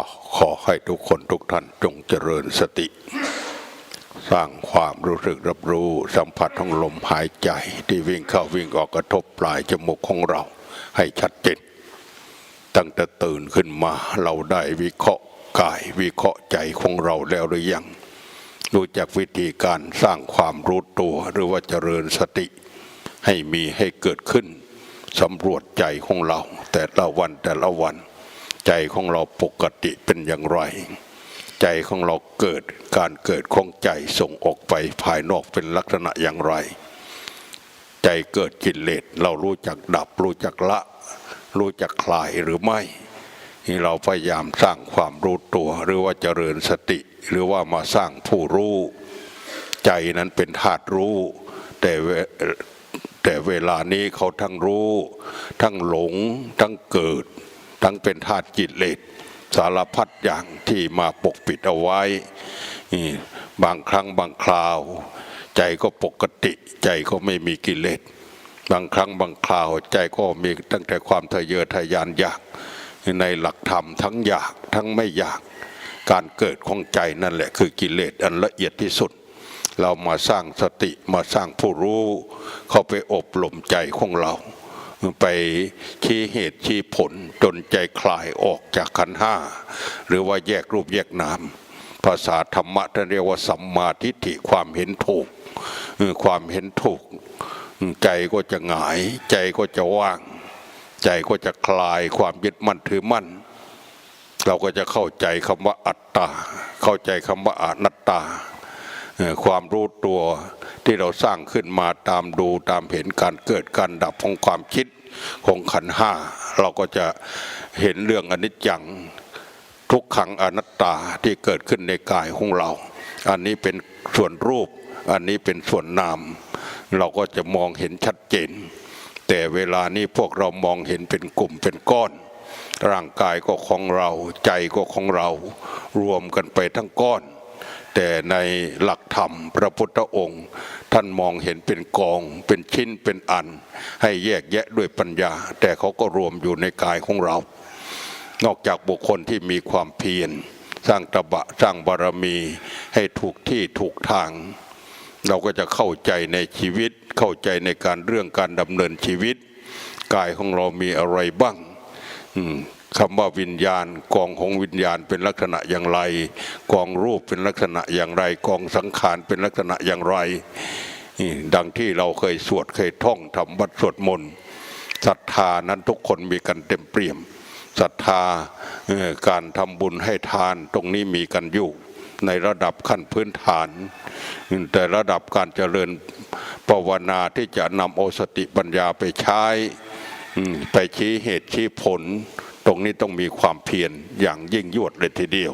อขอให้ทุกคนทุกท่านจงเจริญสติ สร้างความรู้สึกรับรู้สัมผัสของลมหายใจที่วิ่งเข้าวิ่งออกกระทบปลายจมูกของเรา ให้ชัดเจนตั้งแต่ตื่นขึ้นมาเราได้วิเคราะห์กายวิเคราะห์ใจของเราแล้วหรือยังรู้จักวิธีการสร้างความรู้ตัวหรือว่าเจริญสติ ให้มีให้เกิดขึ้นสำรวจใจของเรา แต่ละวันแต่ละวัน ใจของเราปกติเป็นอย่างไร ใจของเราเกิดการเกิดของใจส่งออกไปภายนอกเป็นลักษณะอย่างไร ใจเกิดกิเลสเรารู้จักดับ รู้จักละ รู้จักคลายหรือไม่นี่เราพยายามสร้างความรู้ตัว หรือว่าเจริญสติ หรือว่ามาสร้างผู้รู้ ใจนั้นเป็นธาตุรู้ แต่แต่เวลานี้เขาทั้งรู้ ทั้งหลง ทั้งเกิด ทั้งเป็นธาตุกิเลสสารพัดอย่างที่มาปกปิดเอาไว้ บางครั้งบางคราว ใจก็ปกติ ใจก็ไม่มีกิเลสบางครั้งบางคราวใจก็มีตั้งแต่ความทะเยอทะยานอยากในหลักธรรมทั้งอยากทั้งไม่อยาก การเกิดของใจนั่นแหละคือกิเลสอันละเอียดที่สุด เรามาสร้างสติมาสร้างผู้รู้ เข้าไปอบรมใจของเรา ไปชี้เหตุชี้ผลจนใจคลายออกจากขันห้า หรือว่าแยกรูปแยกนามภาษาธรรมะท่านเรียกว่าสัมมาทิฏฐิความเห็นถูกความเห็นถูก ใจก็จะหงาย ใจก็จะว่าง ใจก็จะคลายความยึดมั่นถือมั่น เราก็จะเข้าใจคำว่าอัตตา เข้าใจคำว่าอนัตตา ความรู้ตัวที่เราสร้างขึ้นมาตามดูตามเห็นการเกิดการดับของความคิดของขันห้า เราก็จะเห็นเรื่องอนิจจังทุกขังอนัตตาที่เกิดขึ้นในกายของเรา อันนี้เป็นส่วนรูป อันนี้เป็นส่วนนาม เราก็จะมองเห็นชัดเจน แต่เวลานี้พวกเรามองเห็นเป็นกลุ่มเป็นก้อน ร่างกายก็ของเราใจก็ของเรา รวมกันไปทั้งก้อน แต่ในหลักธรรมพระพุทธองค์ ท่านมองเห็นเป็นกอง เป็นชิ้นเป็นอัน ให้แยกแยะด้วยปัญญา แต่เขาก็รวมอยู่ในกายของเรา นอกจากบุคคลที่มีความเพียรสร้างตบะสร้างบารมีให้ถูกที่ถูกทาง เราก็จะเข้าใจในชีวิตเข้าใจในการเรื่องการดำเนินชีวิต กายของเรามีอะไรบ้าง คำว่าวิญญาณกองของวิญญาณเป็นลักษณะอย่างไร กองรูปเป็นลักษณะอย่างไร กองสังขารเป็นลักษณะอย่างไรดังที่เราเคยสวดเคยท่องทำวัดสวดมนต์ศรัทธานั้นทุกคนมีกันเต็มเปี่ยมศรัทธาการทำบุญให้ทานตรงนี้มีกันอยู่ ในระดับขั้นพื้นฐาน แต่ระดับการเจริญภาวนาที่จะนำโอสติปัญญาไปใช้ ไปชี้เหตุชี้ผล ตรงนี้ต้องมีความเพียรอย่างยิ่งยวดเลยทีเดียว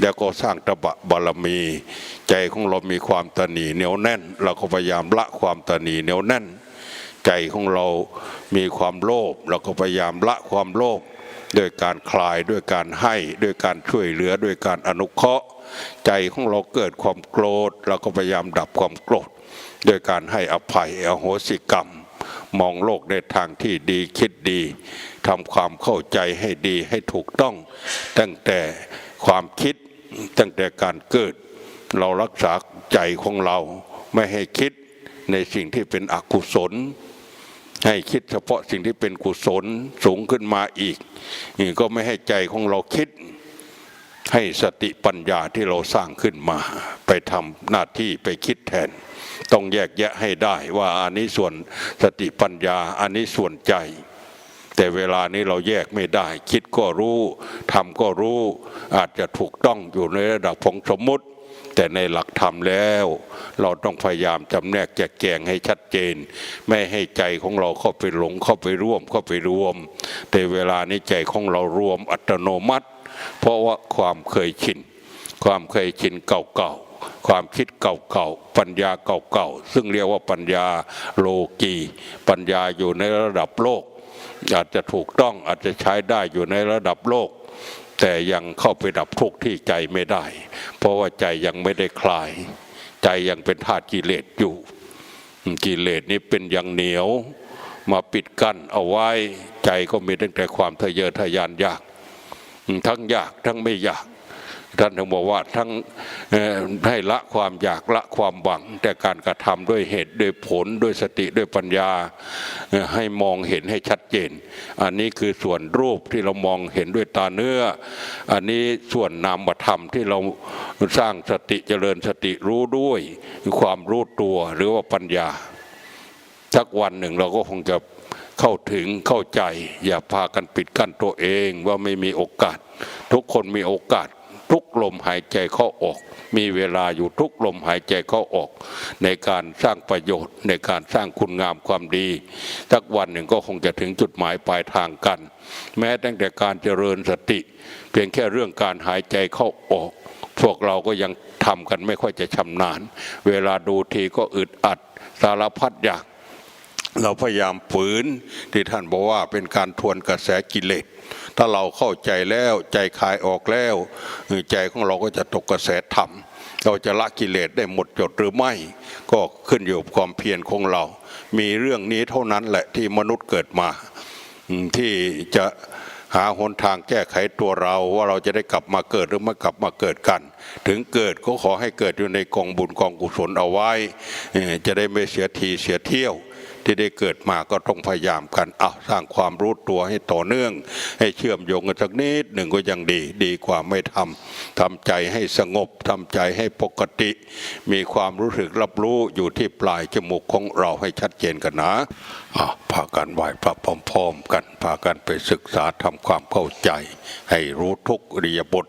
แล้วก็สร้างตบะบารมี ใจของเรามีความตระหนีเหนียวแน่น เราก็พยายามละความตระหนีเหนียวแน่น ใจของเรามีความโลภเราก็พยายามละความโลภด้วยการคลายด้วยการให้ด้วยการช่วยเหลือด้วยการอนุเคราะห์ ใจของเราเกิดความโกรธ เราก็พยายามดับความโกรธ ด้วยการให้อภัยอโหสิกรรม มองโลกในทางที่ดีคิดดีทำความเข้าใจให้ดีให้ถูกต้อง ตั้งแต่ความคิดตั้งแต่การเกิด เรารักษาใจของเราไม่ให้คิดในสิ่งที่เป็นอกุศล ให้คิดเฉพาะสิ่งที่เป็นกุศลสูงขึ้นมาอีกนี่ก็ไม่ให้ใจของเราคิด ให้สติปัญญาที่เราสร้างขึ้นมา ไปทำหน้าที่ไปคิดแทน ต้องแยกแยะให้ได้ว่าอันนี้ส่วนสติปัญญาอันนี้ส่วนใจ แต่เวลานี้เราแยกไม่ได้ คิดก็รู้ทำก็รู้ อาจจะถูกต้องอยู่ในระดับของสมมติ แต่ในหลักธรรมแล้ว เราต้องพยายามจำแนกแจกแจงให้ชัดเจน ไม่ให้ใจของเราเข้าไปหลงเข้าไปร่วมเข้าไปรวม แต่เวลานี้ใจของเรารวมอัตโนมัติ เพราะว่าความเคยชินความเคยชินเก่าๆ ความคิดเก่าๆปัญญาเก่าๆซึ่งเรียกว่าปัญญาโลกีปัญญาอยู่ในระดับโลก อาจจะถูกต้องอาจจะใช้ได้อยู่ในระดับโลก แต่ยังเข้าไปดับทุกข์ที่ใจไม่ได้ เพราะว่าใจยังไม่ได้คลาย ใจยังเป็นธาตุกิเลสอยู่ กิเลสนี้เป็นอย่างเหนียวมาปิดกั้นเอาไว้ใจก็มีตั้งแต่ความทะเยอทะยานยาก ทั้งยากทั้งไม่ยาก ท่านถึงบอกว่าทั้งให้ละความอยากละความหวัง แต่การกระทำด้วยเหตุด้วยผลด้วยสติด้วยปัญญาให้มองเห็นให้ชัดเจน อันนี้คือส่วนรูปที่เรามองเห็นด้วยตาเนื้อ อันนี้ส่วนนามธรรมที่เราสร้างสติเจริญสติรู้ด้วยความรู้ตัวหรือว่าปัญญาสักวันหนึ่งเราก็คงจะเข้าถึงเข้าใจ อย่าพากันปิดกั้นตัวเองว่าไม่มีโอกาส ทุกคนมีโอกาส ทุกลมหายใจเข้าออก มีเวลาอยู่ทุกลมหายใจเข้าออก ในการสร้างประโยชน์ในการสร้างคุณงามความดีสักวันหนึ่งก็คงจะถึงจุดหมายปลายทางกัน แม้ตั้งแต่การเจริญสติ เพียงแค่เรื่องการหายใจเข้าออก พวกเราก็ยังทำกันไม่ค่อยจะชำนาญ เวลาดูทีก็อึดอัดสารพัดอย่าง เราพยายามฝืนที่ท่านบอกว่าเป็นการทวนกระแสกิเลส ถ้าเราเข้าใจแล้วใจคลายออกแล้ว ใจของเราก็จะตกกระแสธรรม เราจะละกิเลสได้หมดจดหรือไม่ ก็ขึ้นอยู่กับความเพียรของเรา มีเรื่องนี้เท่านั้นแหละที่มนุษย์เกิดมา ที่จะหาหนทางแก้ไขตัวเราว่าเราจะได้กลับมาเกิดหรือไม่กลับมาเกิดกัน ถึงเกิดก็ขอให้เกิดอยู่ในกองบุญกองกุศลเอาไว้ จะได้ไม่เสียทีเสียเที่ยว ที่ได้เกิดมาก็ต้องพยายามกันเอาสร้างความรู้ตัวให้ต่อเนื่อง ให้เชื่อมโยงกันสักนิดหนึ่งก็ยังดี ดีกว่าไม่ทำทำใจให้สงบทำใจให้ปกติ มีความรู้สึกรับรู้อยู่ที่ปลายจมูกของเราให้ชัดเจนกันนะพากันไหวพระพร้อมๆกันพากันไปศึกษาทำความเข้าใจ ให้รู้ทุกอิริยบท